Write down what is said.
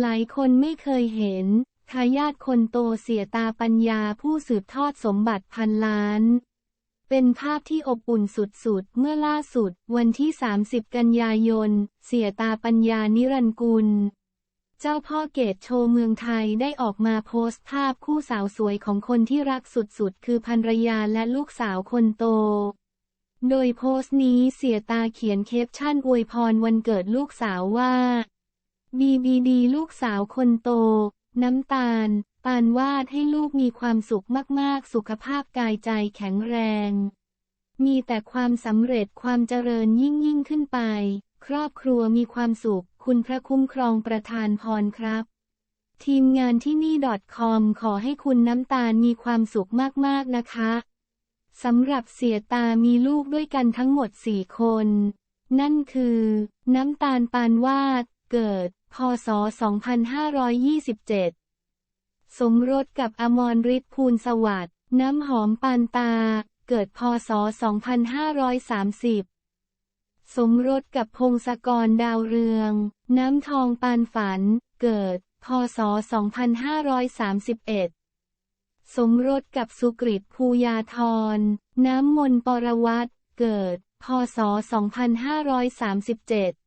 หลายคนไม่เคยเห็นทายาทคนโตเสียตาปัญญาผู้สืบทอดสมบัติพันล้าน เป็นภาพที่อบอุ่นสุดๆ เมื่อล่าสุด วันที่ 30 กันยายน เสียตาปัญญานิรันกุล เจ้าพ่อเกตโชว์เมืองไทยได้ออกมาโพสต์ภาพคู่สาวสวยของคนที่รักสุดๆ คือภรรยาและลูกสาวคนโต โดยโพสต์นี้เสียตาเขียนเคปชั่นอวยพรวันเกิดลูกสาวว่า BBD ลูกสาวคนโต น้ำตาล ปานวาดให้ลูกมีความสุขมากๆ สุขภาพกายใจแข็งแรง มีแต่ความสำเร็จความเจริญยิ่งยิ่งขึ้นไป ครอบครัวมีความสุข คุณพระคุ้มครองประทานพรครับ ทีมงานที่นี่ .com ขอให้คุณน้ำตาลมีความสุขมากๆนะคะสำหรับเสียตามีลูกด้วยกันทั้งหมดสี่คน นั่นคือ น้ำตาลปานวาด เกิด พศ 2527 สมรสกับอมรฤทธิ์ภูลสวัสดิ์น้ำหอมปานตา เกิด พศ 2530สมรสกับพงศกรดาวเรือง น้ำทองปานฝัน เกิด พศ 2531 สมรสกับสุกฤตภูยาธร น้ำมนต์ปรวัตเกิด พศ 2537